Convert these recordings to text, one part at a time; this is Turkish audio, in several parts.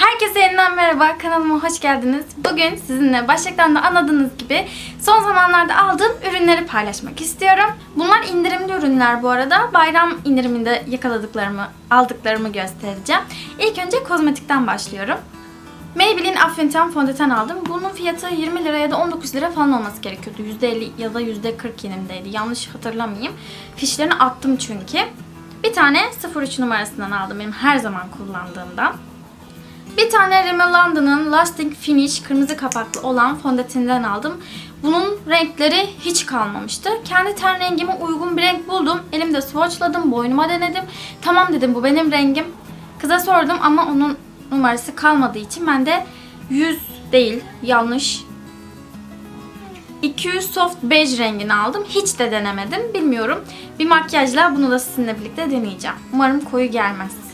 Herkese yeniden merhaba, kanalıma hoş geldiniz. Bugün sizinle başlıktan da anladığınız gibi son zamanlarda aldığım ürünleri paylaşmak istiyorum. Bunlar indirimli ürünler bu arada. Bayram indiriminde yakaladıklarımı, aldıklarımı göstereceğim. İlk önce kozmetikten başlıyorum. Maybelline Affinten fondöten aldım. Bunun fiyatı 20 lira ya da 19 lira falan olması gerekiyordu. %50 ya da %40 indirimdeydi. Yanlış hatırlamayayım. Fişlerini attım çünkü. Bir tane 03 numarasından aldım benim her zaman kullandığımdan. Bir tane Rimmel Lasting Finish kırmızı kapaklı olan fondöteninden aldım. Bunun renkleri hiç kalmamıştı. Kendi ten rengime uygun bir renk buldum. Elimde swatchladım, boynuma denedim. Tamam dedim bu benim rengim. Kıza sordum ama onun numarası kalmadığı için ben de 100 değil yanlış 200 soft beige rengini aldım. Hiç de denemedim. Bilmiyorum. Bir makyajla bunu da sizinle birlikte deneyeceğim. Umarım koyu gelmez.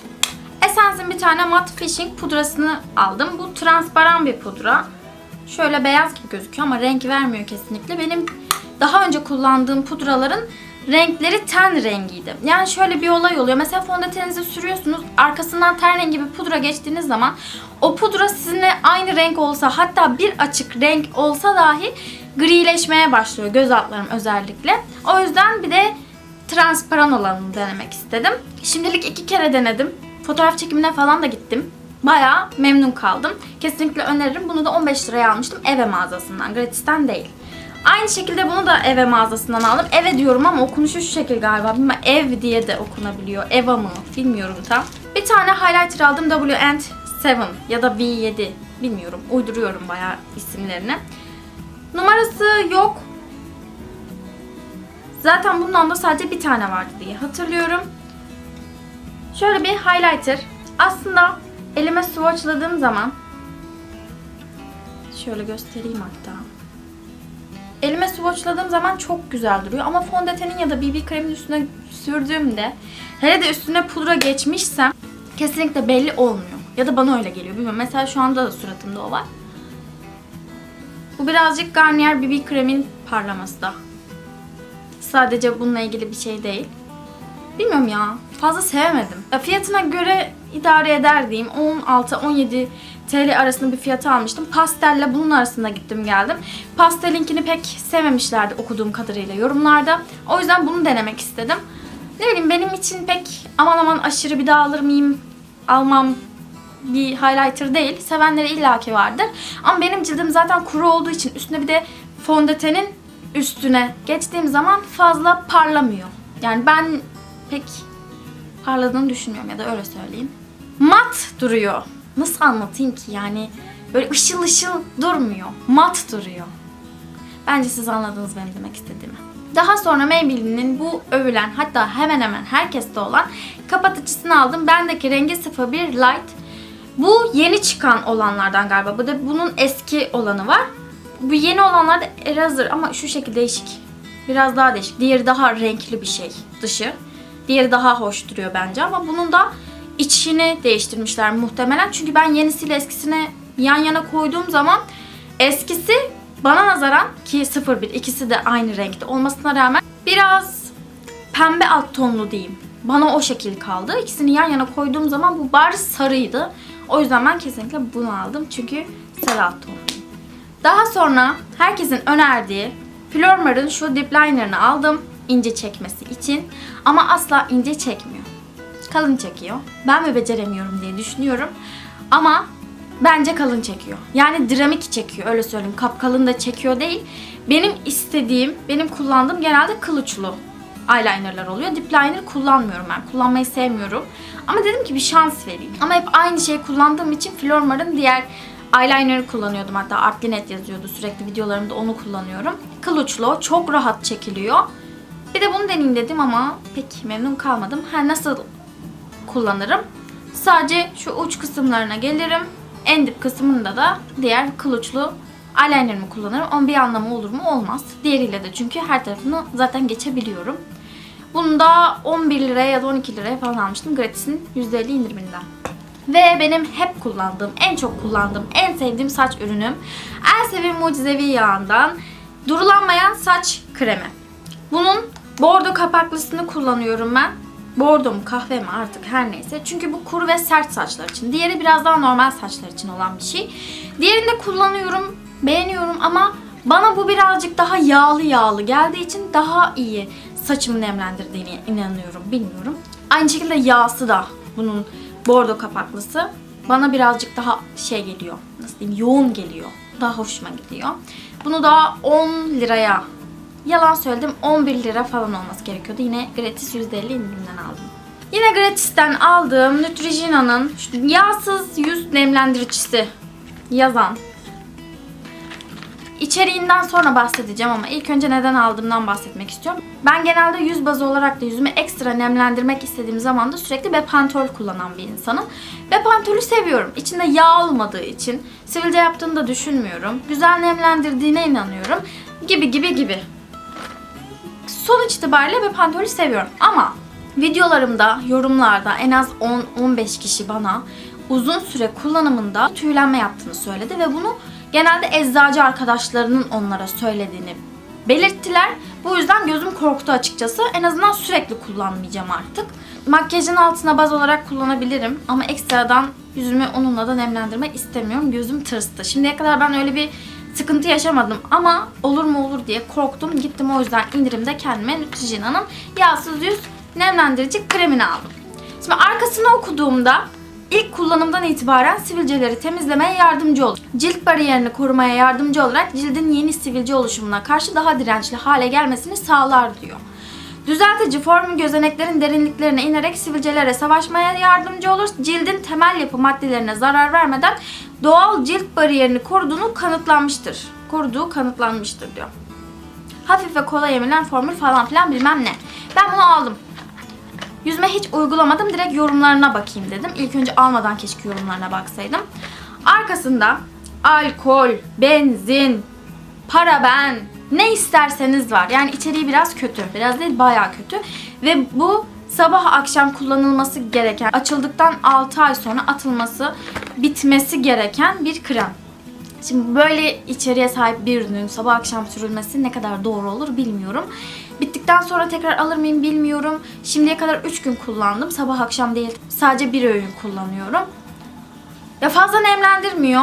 Essence'in bir tane matte fishing pudrasını aldım. Bu transparan bir pudra. Şöyle beyaz gibi gözüküyor ama renk vermiyor kesinlikle. Benim daha önce kullandığım pudraların renkleri ten rengiydi. Yani şöyle bir olay oluyor. Mesela fondöteninizi sürüyorsunuz. Arkasından ten rengi bir pudra geçtiğiniz zaman o pudra sizinle aynı renk olsa hatta bir açık renk olsa dahi grileşmeye başlıyor göz altlarım özellikle. O yüzden bir de transparan olanını denemek istedim. Şimdilik iki kere denedim. Fotoğraf çekimine falan da gittim. Bayağı memnun kaldım. Kesinlikle öneririm. Bunu da 15 liraya almıştım eve mağazasından. Gratisten değil. Aynı şekilde bunu da eve mağazasından aldım. Eve diyorum ama okunuşu şu şekil galiba. Bilmem ev diye de okunabiliyor. Eva mı? Bilmiyorum tam. Bir tane highlighter aldım. W&7 ya da V7. Bilmiyorum. Uyduruyorum bayağı isimlerini. Numarası yok. Zaten bundan da sadece bir tane vardı diye hatırlıyorum. Şöyle bir highlighter. Aslında elime swatchladığım zaman şöyle göstereyim hatta. Elime swatchladığım zaman çok güzel duruyor ama fondötenin ya da BB kremin üstüne sürdüğümde hele de üstüne pudra geçmişsem kesinlikle belli olmuyor. Ya da bana öyle geliyor. Bilmiyorum. Mesela şu anda da suratımda o var. Bu birazcık Garnier BB kremin parlaması da. Sadece bununla ilgili bir şey değil. Bilmiyorum ya. Fazla sevemedim. Ya fiyatına göre idare eder diyeyim. 16-17 TL arasında bir fiyatı almıştım. Pastelle bunun arasında gittim geldim. Pastelinkini pek sevmemişlerdi okuduğum kadarıyla yorumlarda. O yüzden bunu denemek istedim. Ne bileyim benim için pek aman aman aşırı bir daha alır mıyım, almam bir highlighter değil. Sevenleri illaki vardır. Ama benim cildim zaten kuru olduğu için üstüne bir de fondötenin üstüne geçtiğim zaman fazla parlamıyor. Yani ben pek parladığını düşünmüyorum ya da öyle söyleyeyim. Mat duruyor. Nasıl anlatayım ki yani böyle ışıl ışıl durmuyor. Mat duruyor. Bence siz anladınız benim demek istediğimi. Daha sonra Maybelline'in bu övülen hatta hemen hemen herkeste olan kapatıcısını aldım. Bendeki rengi 01 Light. Bu yeni çıkan olanlardan galiba. Bu da bunun eski olanı var. Bu yeni olanlar da Eraser ama şu şekilde değişik. Biraz daha değişik. Diğeri daha renkli bir şey dışı. Diğeri daha hoş duruyor bence ama bunun da içini değiştirmişler muhtemelen. Çünkü ben yenisiyle eskisine yan yana koyduğum zaman eskisi bana nazaran ki 01 ikisi de aynı renkte olmasına rağmen biraz pembe alt tonlu diyeyim. Bana o şekil kaldı. İkisini yan yana koyduğum zaman bu bariz sarıydı. O yüzden ben kesinlikle bunu aldım. Çünkü sarı alt tonlu. Daha sonra herkesin önerdiği Flormar'ın şu dip liner'ını aldım ince çekmesi için. Ama asla ince çekmiyor. Kalın çekiyor. Ben mi beceremiyorum diye düşünüyorum. Ama bence kalın çekiyor. Yani dinamik çekiyor öyle söyleyeyim. Kapkalın da çekiyor değil. Benim istediğim, benim kullandığım genelde kılıçlı eyelinerlar oluyor. Dip liner kullanmıyorum ben. Kullanmayı sevmiyorum. Ama dedim ki bir şans vereyim. Ama hep aynı şeyi kullandığım için Flormar'ın diğer eyeliner'ı kullanıyordum. Hatta Artlinet yazıyordu sürekli videolarımda onu kullanıyorum. Kılıçlı, çok rahat çekiliyor. Bir de bunu deneyeyim dedim ama pek memnun kalmadım. Ha nasıl kullanırım? Sadece şu uç kısımlarına gelirim. En dip kısmında da diğer kılıçlı eyeliner'ımı kullanırım. Onun bir anlamı olur mu? Olmaz. Diğeriyle de çünkü her tarafını zaten geçebiliyorum. Bunu da 11 liraya ya da 12 liraya falan almıştım. Gratis'in %50 indiriminden. Ve benim hep kullandığım, en çok kullandığım, en sevdiğim saç ürünüm Elsevin Mucizevi yağından durulanmayan saç kremi. Bunun bordo kapaklısını kullanıyorum ben. Bordo mu kahve mi artık her neyse. Çünkü bu kuru ve sert saçlar için. Diğeri biraz daha normal saçlar için olan bir şey. Diğerini de kullanıyorum, beğeniyorum ama bana bu birazcık daha yağlı yağlı geldiği için daha iyi saçımı nemlendirdiğine inanıyorum. Bilmiyorum. Aynı şekilde yağsı da bunun bordo kapaklısı bana birazcık daha şey geliyor. Nasıl diyeyim? Yoğun geliyor. Daha hoşuma gidiyor. Bunu da 10 liraya Yalan söyledim 11 lira falan olması gerekiyordu. Yine gratis %50 indirimden aldım. Yine gratisten aldığım Neutrogena'nın yağsız yüz nemlendiricisi yazan. İçeriğinden sonra bahsedeceğim ama ilk önce neden aldığımdan bahsetmek istiyorum. Ben genelde yüz bazı olarak da yüzümü ekstra nemlendirmek istediğim zaman da sürekli Bepantol kullanan bir insanım. Bepantol'ü seviyorum. İçinde yağ olmadığı için sivilce yaptığını da düşünmüyorum. Güzel nemlendirdiğine inanıyorum. Gibi gibi gibi sonuç itibariyle Bepantol'ü seviyorum. Ama videolarımda, yorumlarda en az 10-15 kişi bana uzun süre kullanımında tüylenme yaptığını söyledi ve bunu genelde eczacı arkadaşlarının onlara söylediğini belirttiler. Bu yüzden gözüm korktu açıkçası. En azından sürekli kullanmayacağım artık. Makyajın altına baz olarak kullanabilirim ama ekstradan yüzümü onunla da nemlendirmek istemiyorum. Gözüm tırstı. Şimdiye kadar ben öyle bir sıkıntı yaşamadım ama olur mu olur diye korktum. Gittim o yüzden indirimde kendime Neutrogena'nın yağsız yüz nemlendirici kremini aldım. Şimdi arkasını okuduğumda ilk kullanımdan itibaren sivilceleri temizlemeye yardımcı olur. Cilt bariyerini korumaya yardımcı olarak cildin yeni sivilce oluşumuna karşı daha dirençli hale gelmesini sağlar diyor. Düzeltici formu gözeneklerin derinliklerine inerek sivilcelere savaşmaya yardımcı olur. Cildin temel yapı maddelerine zarar vermeden doğal cilt bariyerini koruduğunu kanıtlanmıştır. Koruduğu kanıtlanmıştır diyor. Hafif ve kolay emilen formül falan filan bilmem ne. Ben bunu aldım. Yüzüme hiç uygulamadım. Direkt yorumlarına bakayım dedim. İlk önce almadan keşke yorumlarına baksaydım. Arkasında alkol, benzin, paraben, ne isterseniz var. Yani içeriği biraz kötü. Biraz değil bayağı kötü. Ve bu sabah akşam kullanılması gereken, açıldıktan 6 ay sonra atılması, bitmesi gereken bir krem. Şimdi böyle içeriğe sahip bir ürünün sabah akşam sürülmesi ne kadar doğru olur bilmiyorum. Bittikten sonra tekrar alır mıyım bilmiyorum. Şimdiye kadar 3 gün kullandım. Sabah akşam değil sadece bir öğün kullanıyorum. Ya fazla nemlendirmiyor.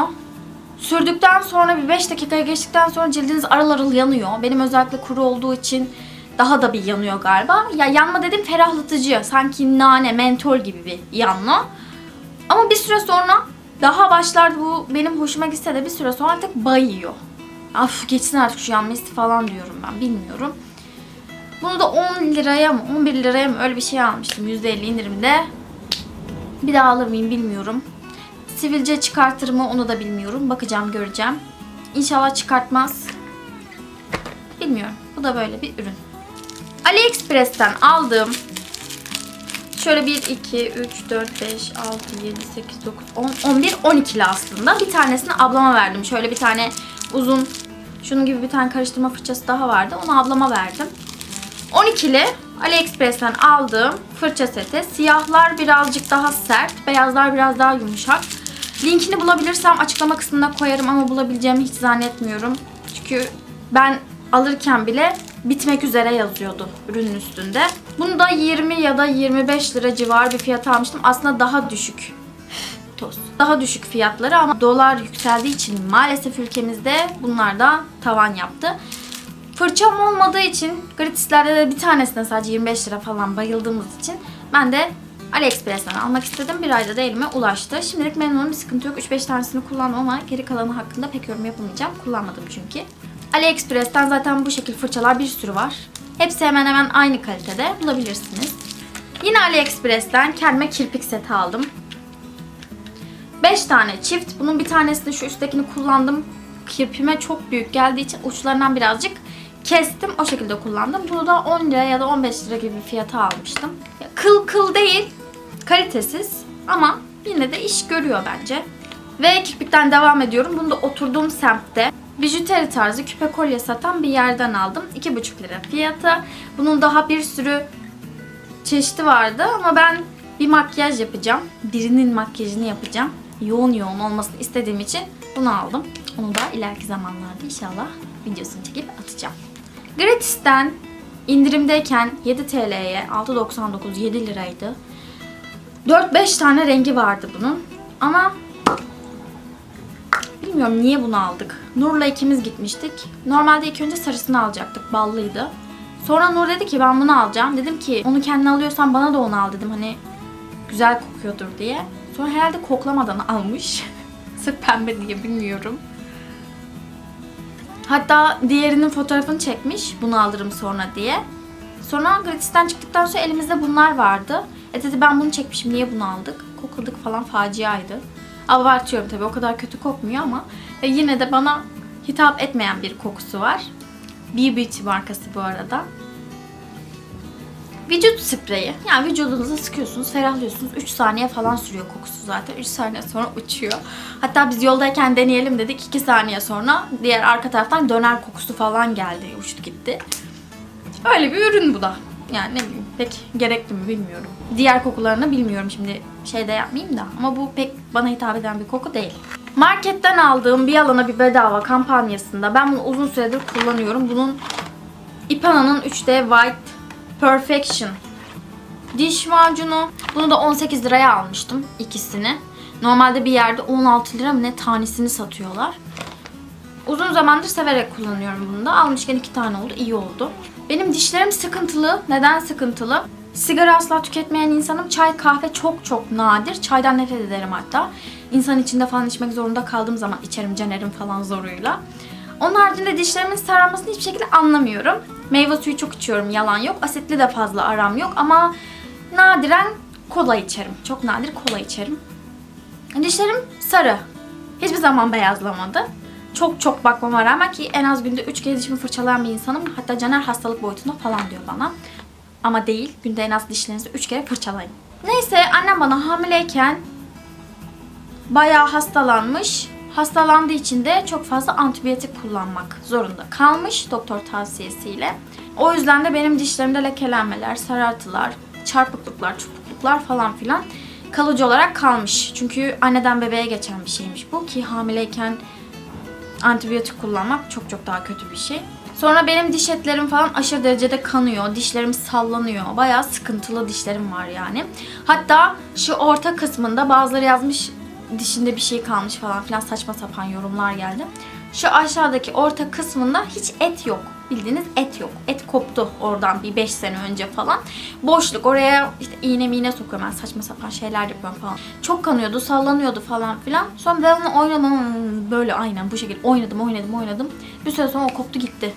Sürdükten sonra bir 5 dakikaya geçtikten sonra cildiniz arıl arıl yanıyor. Benim özellikle kuru olduğu için daha da bir yanıyor galiba. Ya yanma dedim ferahlatıcı. Sanki nane, mentol gibi bir yanma. Ama bir süre sonra daha başlarda bu benim hoşuma gitse de bir süre sonra artık bayıyor. Af geçsin artık şu yanma hissi falan diyorum ben bilmiyorum. Bunu da 10 liraya mı 11 liraya mı öyle bir şey almıştım %50 indirimde. Bir daha alır mıyım bilmiyorum. Sivilce çıkartır mı onu da bilmiyorum. Bakacağım göreceğim. İnşallah çıkartmaz. Bilmiyorum. Bu da böyle bir ürün. AliExpress'ten aldığım şöyle 1, 2, 3, 4, 5, 6, 7, 8, 9, 10, 11, 12'li aslında. Bir tanesini ablama verdim. Şöyle bir tane uzun şunun gibi bir tane karıştırma fırçası daha vardı. Onu ablama verdim. 12'li AliExpress'ten aldığım fırça seti. Siyahlar birazcık daha sert, beyazlar biraz daha yumuşak. Linkini bulabilirsem açıklama kısmına koyarım ama bulabileceğimi hiç zannetmiyorum. Çünkü ben alırken bile bitmek üzere yazıyordu ürünün üstünde. Bunu da 20 ya da 25 lira civarı bir fiyata almıştım. Aslında daha düşük toz. Daha düşük fiyatları ama dolar yükseldiği için maalesef ülkemizde bunlar da tavan yaptı. Fırçam olmadığı için gratislerde de bir tanesine sadece 25 lira falan bayıldığımız için ben de AliExpress'ten almak istedim. Bir ayda da elime ulaştı. Şimdilik memnunum bir sıkıntı yok. 3-5 tanesini kullandım ama geri kalanı hakkında pek yorum yapamayacağım. Kullanmadım çünkü. AliExpress'ten zaten bu şekil fırçalar bir sürü var. Hepsi hemen hemen aynı kalitede bulabilirsiniz. Yine AliExpress'ten kendime kirpik seti aldım. 5 tane çift. Bunun bir tanesini şu üsttekini kullandım. Kirpime çok büyük geldiği için uçlarından birazcık kestim. O şekilde kullandım. Bunu da 10 lira ya da 15 lira gibi bir fiyata almıştım. Kıl kıl değil. Kalitesiz. Ama yine de iş görüyor bence. Ve kirpikten devam ediyorum. Bunu da oturduğum semtte bijuteri tarzı küpe kolye satan bir yerden aldım. 2,5 lira fiyatı. Bunun daha bir sürü çeşidi vardı ama ben bir makyaj yapacağım. Birinin makyajını yapacağım. Yoğun yoğun olmasını istediğim için bunu aldım. Onu da ileriki zamanlarda inşallah videosunu çekip atacağım. Gratis'ten indirimdeyken 7 TL'ye 6.99 7 liraydı. 4-5 tane rengi vardı bunun. Ama bilmiyorum niye bunu aldık. Nur'la ikimiz gitmiştik. Normalde ilk önce sarısını alacaktık. Ballıydı. Sonra Nur dedi ki ben bunu alacağım. Dedim ki onu kendine alıyorsan bana da onu al dedim. Hani güzel kokuyordur diye. Sonra herhalde koklamadan almış. Sırf pembe diye bilmiyorum. Hatta diğerinin fotoğrafını çekmiş. Bunu alırım sonra diye. Sonra gratisten çıktıktan sonra elimizde bunlar vardı. E dedi ben bunu çekmişim niye bunu aldık? Kokladık falan faciaydı. Abartıyorum tabii o kadar kötü kokmuyor ama ve yine de bana hitap etmeyen bir kokusu var. B Beauty markası bu arada. Vücut spreyi. Yani vücudunuza sıkıyorsunuz, ferahlıyorsunuz. 3 saniye falan sürüyor kokusu zaten. 3 saniye sonra uçuyor. Hatta biz yoldayken deneyelim dedik. 2 saniye sonra diğer arka taraftan döner kokusu falan geldi. Uçtu gitti. Öyle bir ürün bu da. Yani ne bileyim pek gerekli mi bilmiyorum. Diğer kokularını bilmiyorum şimdi şey de yapmayayım da. Ama bu pek bana hitap eden bir koku değil. Marketten aldığım bir alana bir bedava kampanyasında ben bunu uzun süredir kullanıyorum. Bunun Ipana'nın 3D White Perfection diş macunu. Bunu da 18 liraya almıştım ikisini. Normalde bir yerde 16 lira mı ne tanesini satıyorlar. Uzun zamandır severek kullanıyorum bunu da. Almışken iki tane oldu. iyi oldu. Benim dişlerim sıkıntılı. Neden sıkıntılı? Sigara asla tüketmeyen insanım. Çay, kahve çok çok nadir. Çaydan nefret ederim hatta. İnsan içinde falan içmek zorunda kaldığım zaman içerim canerim falan zoruyla. Onun haricinde dişlerimin sararmasını hiçbir şekilde anlamıyorum. Meyve suyu çok içiyorum yalan yok. Asitli de fazla aram yok ama nadiren kola içerim. Çok nadir kola içerim. Dişlerim sarı. Hiçbir zaman beyazlamadı. Çok çok bakmama rağmen ki en az günde 3 kez dişimi fırçalayan bir insanım. Hatta Caner hastalık boyutunda falan diyor bana. Ama değil. Günde en az dişlerinizi 3 kere fırçalayın. Neyse annem bana hamileyken bayağı hastalanmış. Hastalandığı için de çok fazla antibiyotik kullanmak zorunda kalmış doktor tavsiyesiyle. O yüzden de benim dişlerimde lekelenmeler, sarartılar, çarpıklıklar, çupukluklar falan filan kalıcı olarak kalmış. Çünkü anneden bebeğe geçen bir şeymiş bu ki hamileyken antibiyotik kullanmak çok çok daha kötü bir şey. Sonra benim diş etlerim falan aşırı derecede kanıyor. Dişlerim sallanıyor. Bayağı sıkıntılı dişlerim var yani. Hatta şu orta kısmında bazıları yazmış dişinde bir şey kalmış falan filan saçma sapan yorumlar geldi. Şu aşağıdaki orta kısmında hiç et yok. Bildiğiniz et yok. Et koptu oradan bir 5 sene önce falan. Boşluk. Oraya işte iğne miğne sokuyorum ben saçma sapan şeyler yapıyorum falan. Çok kanıyordu, sallanıyordu falan filan. Sonra ben onu oynamam böyle aynen bu şekilde oynadım, oynadım, oynadım. Bir süre sonra o koptu gitti.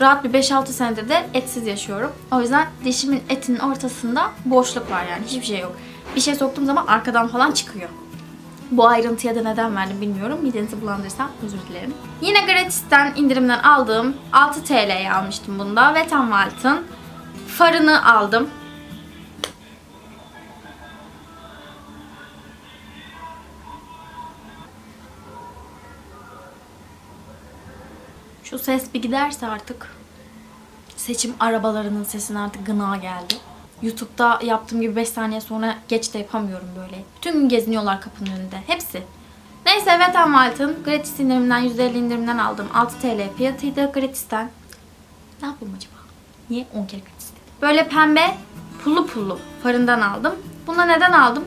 Rahat bir 5-6 senedir de etsiz yaşıyorum. O yüzden dişimin etinin ortasında boşluk var yani hiçbir şey yok. Bir şey soktuğum zaman arkadan falan çıkıyor. Bu ayrıntıya da neden verdim bilmiyorum. Midenizi bulandırırsam özür dilerim. Yine gratisten indirimden aldığım 6 TL'ye almıştım bunda. Wet n Wild'ın farını aldım. Şu ses bir giderse artık seçim arabalarının sesine artık gına geldi. YouTube'da yaptığım gibi 5 saniye sonra geç de yapamıyorum böyle. Bütün gün geziniyorlar kapının önünde. Hepsi. Neyse Wet n Wild'ın gratis indiriminden %50 indirimden aldım. 6 TL fiyatıydı gratisten. Ne yapayım acaba? Niye 10 kere gratis dedim. Böyle pembe pullu pullu farından aldım. Bunu neden aldım?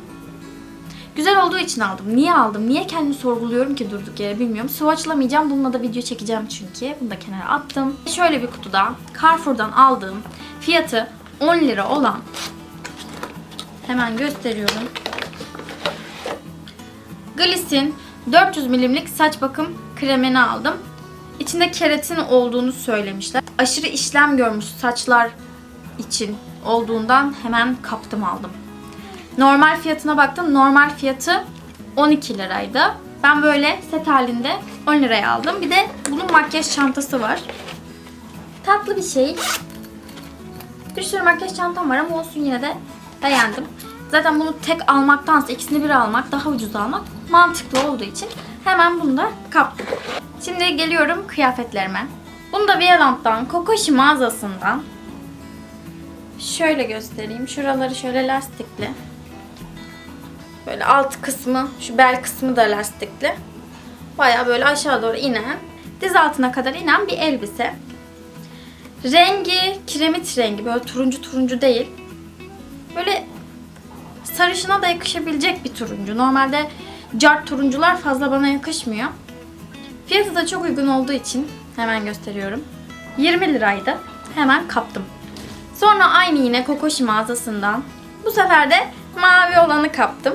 Güzel olduğu için aldım. Niye aldım? Niye kendimi sorguluyorum ki durduk yere bilmiyorum. Swatchlamayacağım. Bununla da video çekeceğim çünkü. Bunu da kenara attım. Şöyle bir kutuda Carrefour'dan aldığım fiyatı 10 lira olan hemen gösteriyorum. Gliss'in 400 milimlik saç bakım kremini aldım. İçinde keratin olduğunu söylemişler. Aşırı işlem görmüş saçlar için olduğundan hemen kaptım aldım. Normal fiyatına baktım. Normal fiyatı 12 liraydı. Ben böyle set halinde 10 liraya aldım. Bir de bunun makyaj çantası var. Tatlı bir şey. Bir sürü makyaj çantam var ama olsun yine de beğendim. Zaten bunu tek almaktansa ikisini bir almak, daha ucuz almak mantıklı olduğu için hemen bunu da kaptım. Şimdi geliyorum kıyafetlerime. Bunu da Violant'tan, Kokoshi mağazasından şöyle göstereyim. Şuraları şöyle lastikli. Böyle alt kısmı, şu bel kısmı da lastikli. Baya böyle aşağı doğru inen, diz altına kadar inen bir elbise. Rengi kiremit rengi. Böyle turuncu turuncu değil. Böyle sarışına da yakışabilecek bir turuncu. Normalde cart turuncular fazla bana yakışmıyor. Fiyatı da çok uygun olduğu için hemen gösteriyorum. 20 liraydı. Hemen kaptım. Sonra aynı yine Kokoşi mağazasından. Bu sefer de mavi olanı kaptım.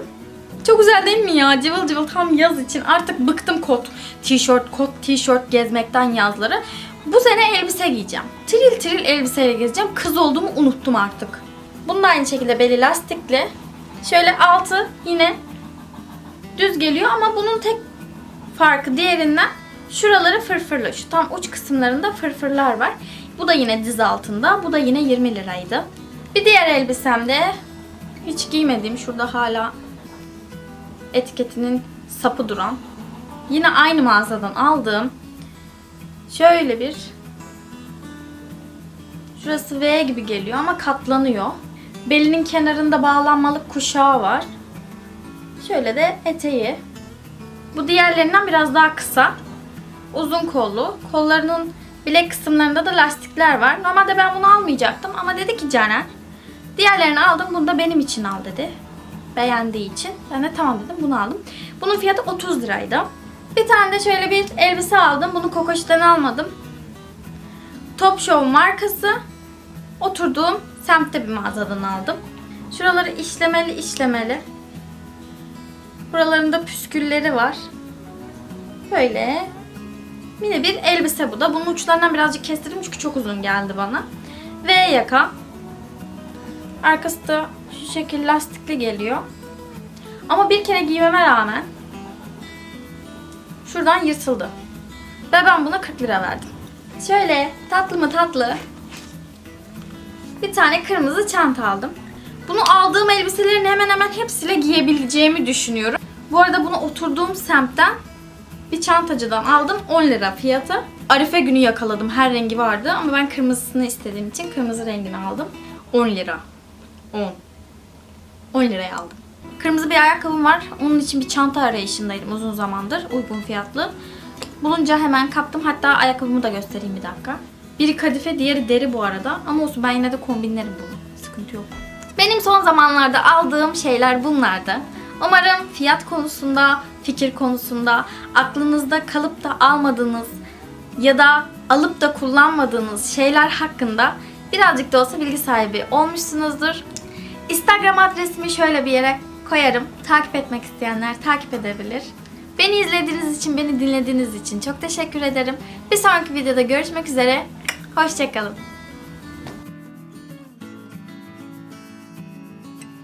Çok güzel değil mi ya? Cıvıl cıvıl tam yaz için. Artık bıktım kot, tişört, kot, tişört gezmekten yazları. Bu sene elbise giyeceğim. Tril tril elbiseyle gezeceğim. Kız olduğumu unuttum artık. Bunun aynı şekilde beli lastikli. Şöyle altı yine düz geliyor ama bunun tek farkı diğerinden şuraları fırfırlı. Şu tam uç kısımlarında fırfırlar var. Bu da yine diz altında. Bu da yine 20 liraydı. Bir diğer elbisem de hiç giymediğim şurada hala etiketinin sapı duran. Yine aynı mağazadan aldığım şöyle bir şurası V gibi geliyor ama katlanıyor. Belinin kenarında bağlanmalık kuşağı var. Şöyle de eteği. Bu diğerlerinden biraz daha kısa. Uzun kollu. Kollarının bilek kısımlarında da lastikler var. Normalde ben bunu almayacaktım ama dedi ki Caner diğerlerini aldım bunu da benim için al dedi. Beğendiği için. Ben de tamam dedim bunu aldım. Bunun fiyatı 30 liraydı. Bir tane de şöyle bir elbise aldım. Bunu Kokoş'tan almadım. Top Show markası. Oturduğum semtte bir mağazadan aldım. Şuraları işlemeli işlemeli. Buralarında püskülleri var. Böyle mini bir elbise bu da. Bunun uçlarından birazcık kestirdim çünkü çok uzun geldi bana. V yaka. Arkası da şu şekil lastikli geliyor. Ama bir kere giymeme rağmen şuradan yırtıldı. Ve ben buna 40 lira verdim. Şöyle tatlı mı tatlı bir tane kırmızı çanta aldım. Bunu aldığım elbiselerin hemen hemen hepsiyle giyebileceğimi düşünüyorum. Bu arada bunu oturduğum semtten bir çantacıdan aldım 10 lira fiyatı. Arife günü yakaladım her rengi vardı ama ben kırmızısını istediğim için kırmızı rengini aldım. 10 lira. 10. 10 liraya aldım. Kırmızı bir ayakkabım var. Onun için bir çanta arayışındaydım uzun zamandır. Uygun fiyatlı. Bulunca hemen kaptım. Hatta ayakkabımı da göstereyim bir dakika. Biri kadife, diğeri deri bu arada. Ama olsun ben yine de kombinlerim bunu. Sıkıntı yok. Benim son zamanlarda aldığım şeyler bunlardı. Umarım fiyat konusunda, fikir konusunda, aklınızda kalıp da almadığınız ya da alıp da kullanmadığınız şeyler hakkında birazcık da olsa bilgi sahibi olmuşsunuzdur. Instagram adresimi şöyle bir yere koyarım. Takip etmek isteyenler takip edebilir. Beni izlediğiniz için, beni dinlediğiniz için çok teşekkür ederim. Bir sonraki videoda görüşmek üzere. Hoşçakalın.